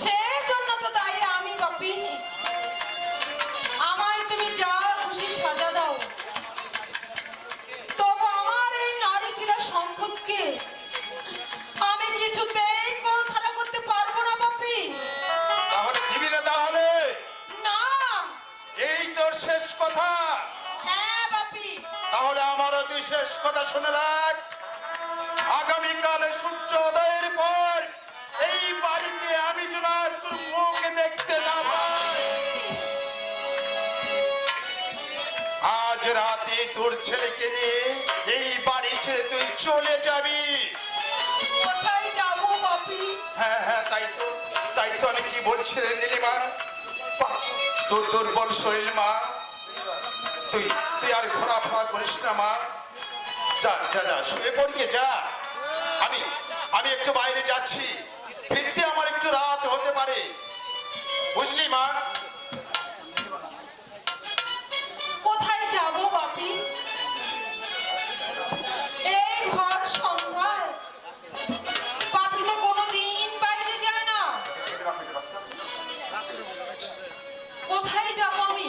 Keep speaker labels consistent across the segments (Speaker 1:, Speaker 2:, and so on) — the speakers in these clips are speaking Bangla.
Speaker 1: সেজন্য তো তাই আমি বাপি। আমায় তুমি যা খুশি সাজা দাও। তবু আমার এই নারী শিলা সম্পদকে আমি কিছুতেই কলখানা করতে পারব না বাপি।
Speaker 2: তাহলে দিবি না তাহলে?
Speaker 1: না।
Speaker 2: এই তোর শেষ কথা।
Speaker 1: হ্যাঁ বাপি।
Speaker 2: তাহলে আমারও তুই শেষ কথা শুনে রাখ। আগামীকাল সূর্য উদয়ের পর বাড়িতে আমি যেন তোর মুখ দেখতে না পাই। আজ রাতে তোর ছেলেকে নিয়ে এই বাড়ি ছেড়ে তুই চলে যাবি।
Speaker 1: কোথায় যাব বাপি?
Speaker 2: হ্যাঁ হ্যাঁ তাই তো তাই তো আমি কি বলছিলেন নীলিমা? তোর দুর্বল শরীর মা। তুই তুই আর ঘোরাফেরা করিস না মা। যা যা যা শুয়ে পড়িয়ে যা। আমি আমি একটু বাইরে যাচ্ছি। ফিরতে আমার একটু রাত হতে পারে। বুঝলি, মা?
Speaker 1: কোথায় যাব বাপি? এই ঘর সন্ধ্যায় বাপি তো কোনোদিন বাইরে যায় না। কোথায় যাব আমি?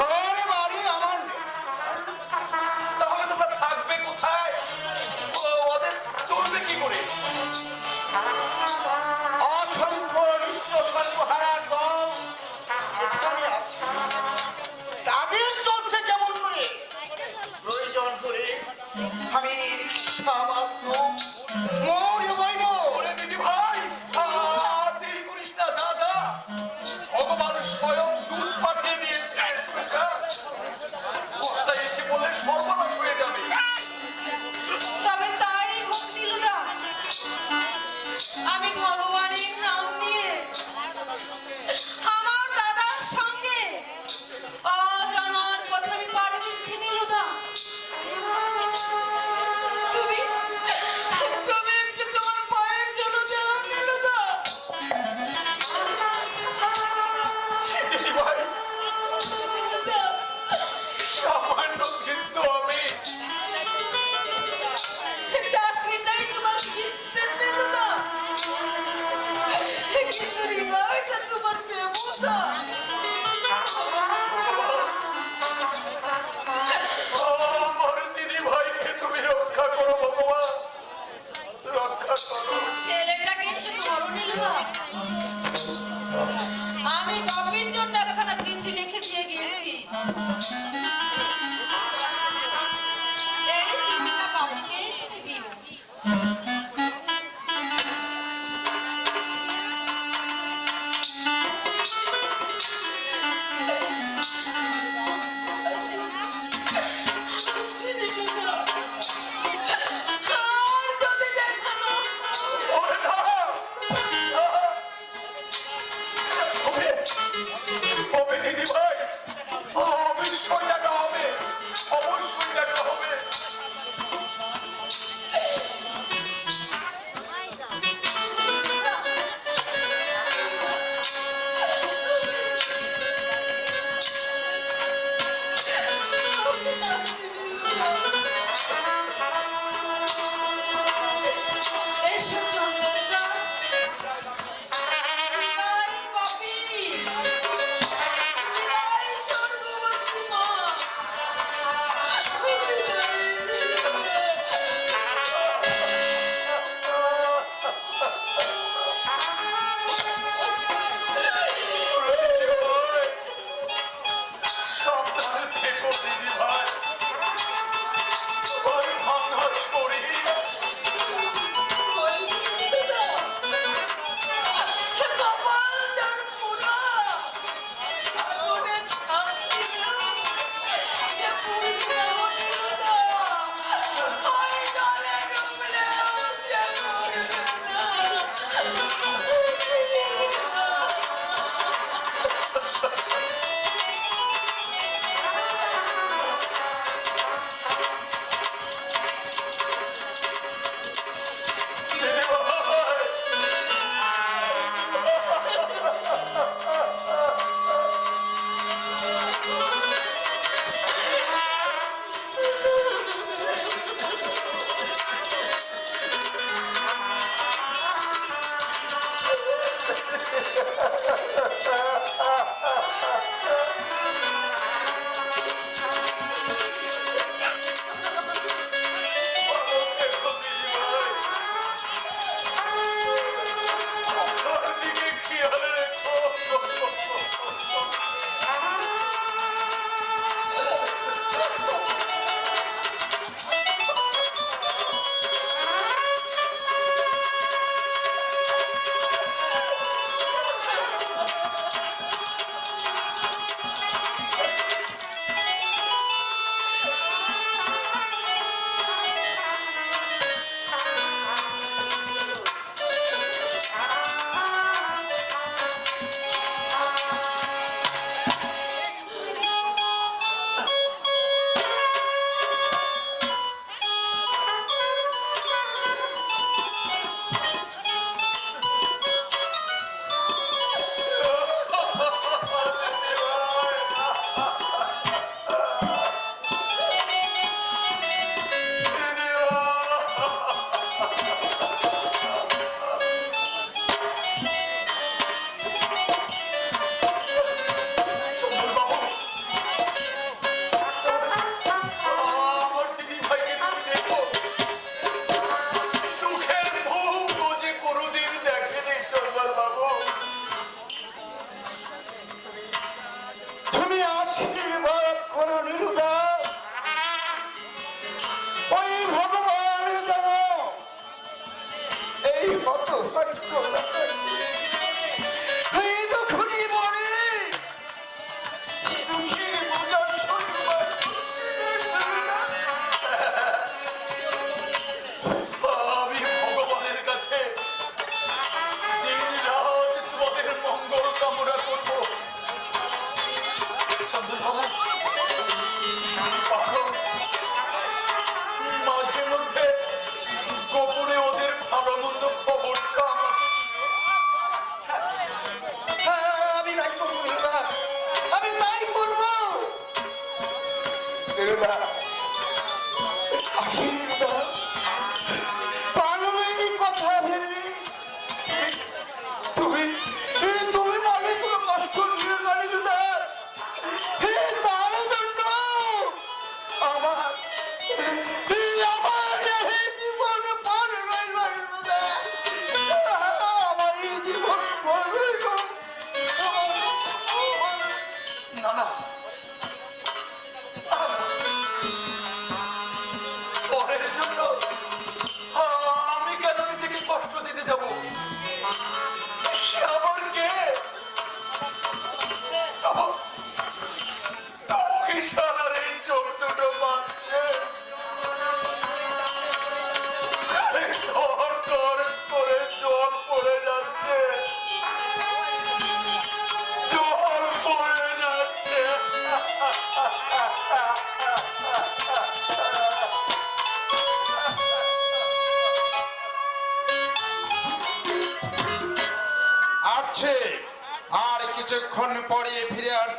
Speaker 3: ঘরে বাড়ি আমার।
Speaker 4: তাহলে তোমরা থাকবে কোথায়? ওদের চলবে কি করে?
Speaker 3: অসংখ্য নিঃস্ব সর্বহারার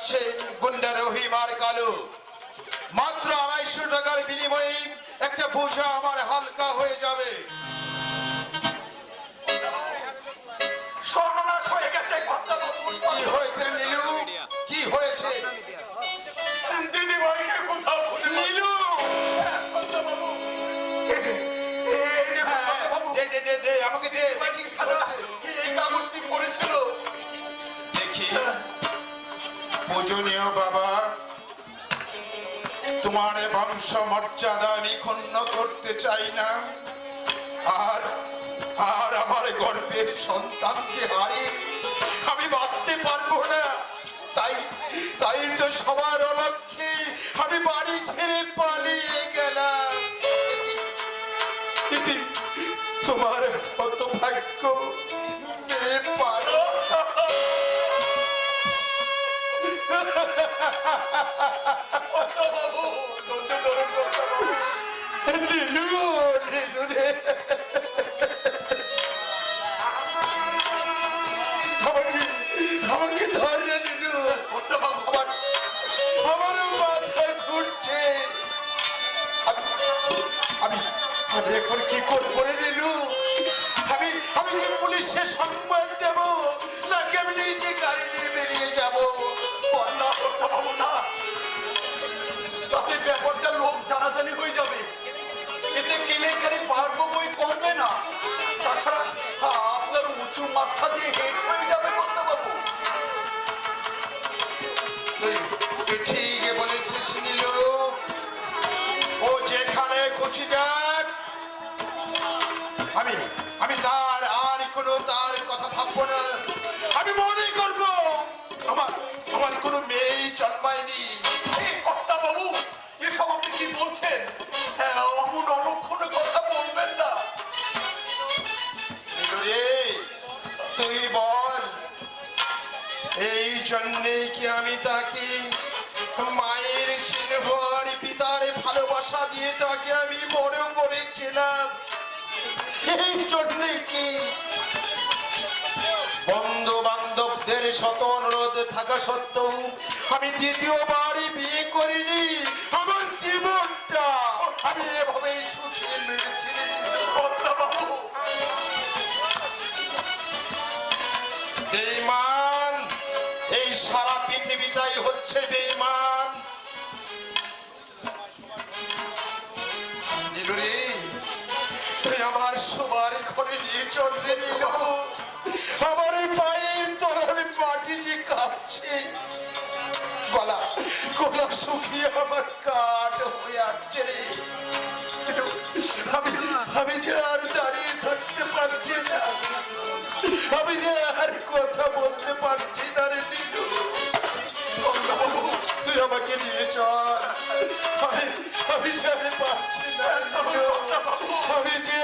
Speaker 2: আসছে গুন্ডা রহিম আর কালু। মাত্র আড়াইশো টাকার বিনিময়ে একটা বোঝা আমার হালকা হয়ে যাবে।
Speaker 4: সর্বনাশ হয়ে গেছে
Speaker 2: কি হয়েছে নীলু? কি হয়েছে? নীলু! পূজনীয় বাবা। তোমার বংশ মর্যাদা আমি ক্ষুণ্ণ করতে চাই না। আর আর আমার গর্বের সন্তানকে হারিয়ে আমি বাঁচতে পারব না। তাই তাই তো সবার অলক্ষে আমি বাড়ি ছেড়ে পালিয়ে গেলাম। তোমার কত ভাগ্য? মেয়ে আমি এখন কি করব রে নীলু? আমি আমি কি পুলিশে
Speaker 4: ব্যাপারটা লোক জানাজানি হয়ে যাবে। এতে বই কমবে না। তাছাড়া আপনার উঁচু মাথা দিয়ে হেট হয়ে যাবে কর্তাবাবু।
Speaker 2: নীলু, ও যেখানে খুশি যাক ভালোবাসা দিয়ে তাকে আমি বড় করেছিলাম। সেই জন্যে কি? বন্ধু বান্ধবদের শত অনুরোধ থাকা সত্ত্বেও আমি দ্বিতীয়বারই বিয়ে করিনি। আমার জীবনটা আমি এভাবেই সুখে মেরেছি
Speaker 4: কর্তাবাবু
Speaker 2: বেঈমান, এই সারা পৃথিবীটাই হচ্ছে বেঈমান। নিয়ে চলবে নীলু। আমার এই পায়ের তলার মাটি যে কাঁপছে, গলা গলা শুকিয়ে আমার কাঠ হয়ে আসছে রে। আমি আমি যে আর দাঁড়িয়ে থাকতে পারছি না। আমি যে আর কথা বলতে পারছি না রে তুই আমাকে নিয়ে চল। আমি আমি যে পারছি না নীলু। আমি যে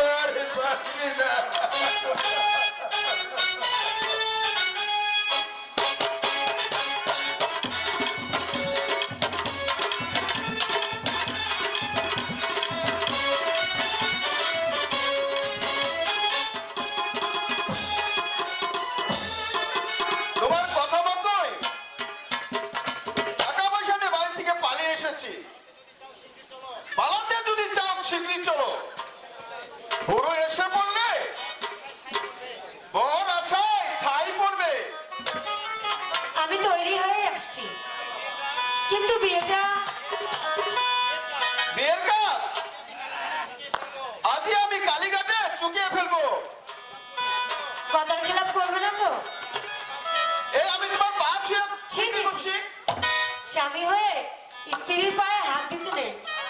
Speaker 5: স্ত্রীর পায়ে হাত দিতে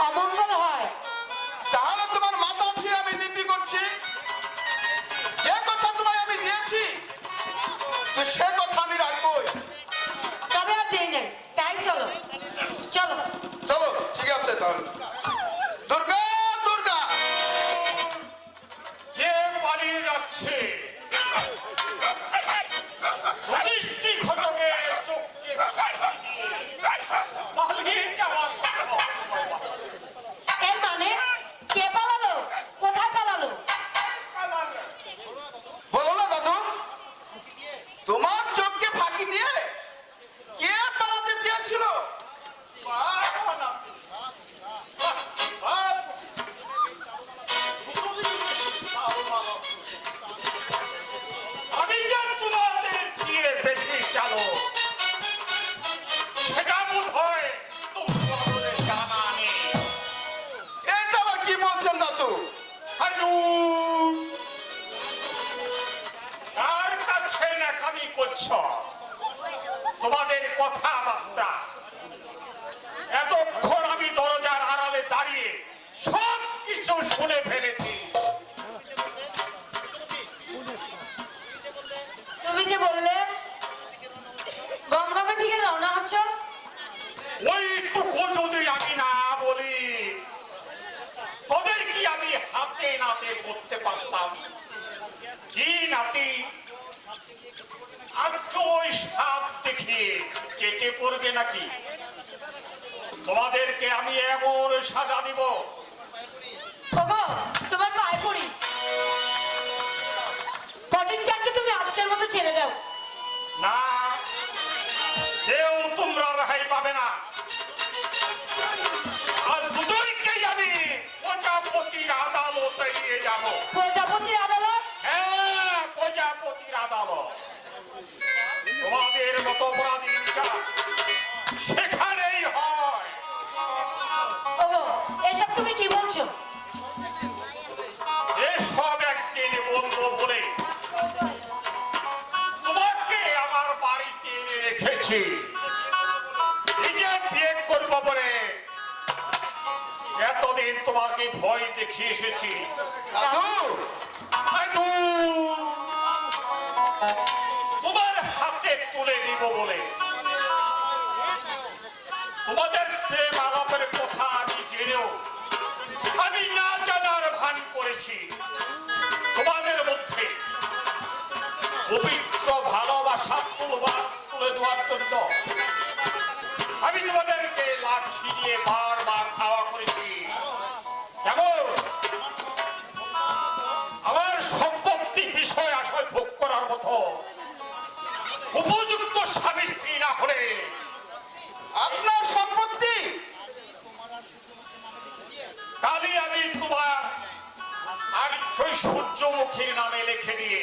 Speaker 5: অমঙ্গল হয়।
Speaker 2: তাহলে তোমার মাথা ছিল আমি দিব্যি করছি। যে কথা তোমায় আমি দিয়েছি। সে
Speaker 4: সব কিছু শুনে ফেলেছি।
Speaker 5: তুমি যে বললে গঙ্গামের দিকে রওনা হচ্ছ?
Speaker 4: ওইটুকু যদি আমি না বলি তোদের কি আমি হাতে নাতে করতে পারতাম? কি নাতি? আজকে ওই সাপ দেখে কেটে পড়বে নাকি? তোমাদেরকে আমি এমন সাজা দিব
Speaker 5: পড়ি ফটিং চারকে তুমি আজকের মতো ছেড়ে দাও।
Speaker 4: না কেউ তোমরা রেহাই পাবে না। আজ দুজনকেই আমি প্রজাপতির আদালতে নিয়ে যাব।
Speaker 5: প্রজাপতির আদালত?
Speaker 4: হ্যাঁ প্রজাপতির আদালত। তোমাদের মতো অপরাধী সেখানেই হয়।
Speaker 5: এসব তুমি কি বলছো?
Speaker 4: এসেছি আদু, তোমার হাতে তুলে দিব বলে। তোমাদের প্রেম আলাপের কথা আমি জেনেও আমি না জানার ভান করেছি। তোমাদের মধ্যে পবিত্র ভালোবাসা তুলবা তুলে দেওয়ার জন্য আমি তোমাদেরকে লাঠি দিয়ে বারবার খাওয়া করেছি। সূর্যমুখীর নামে লিখে দিয়ে।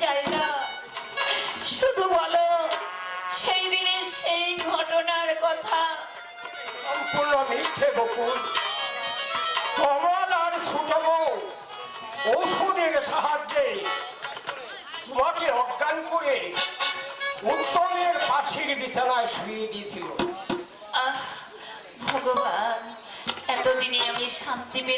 Speaker 6: চাই না শুধু বলো সেই দিনের সেই ঘটনার কথা।
Speaker 4: সম্পূর্ণ মিথ্যে বকুল। কমল আর ছোট বউ সাহায্যে তোমাকে অজ্ঞান করে উত্তমের ফাঁসির বিছানায় শুয়ে দিয়েছিল।
Speaker 6: আহ ভগবান এতদিনে আমি শান্তি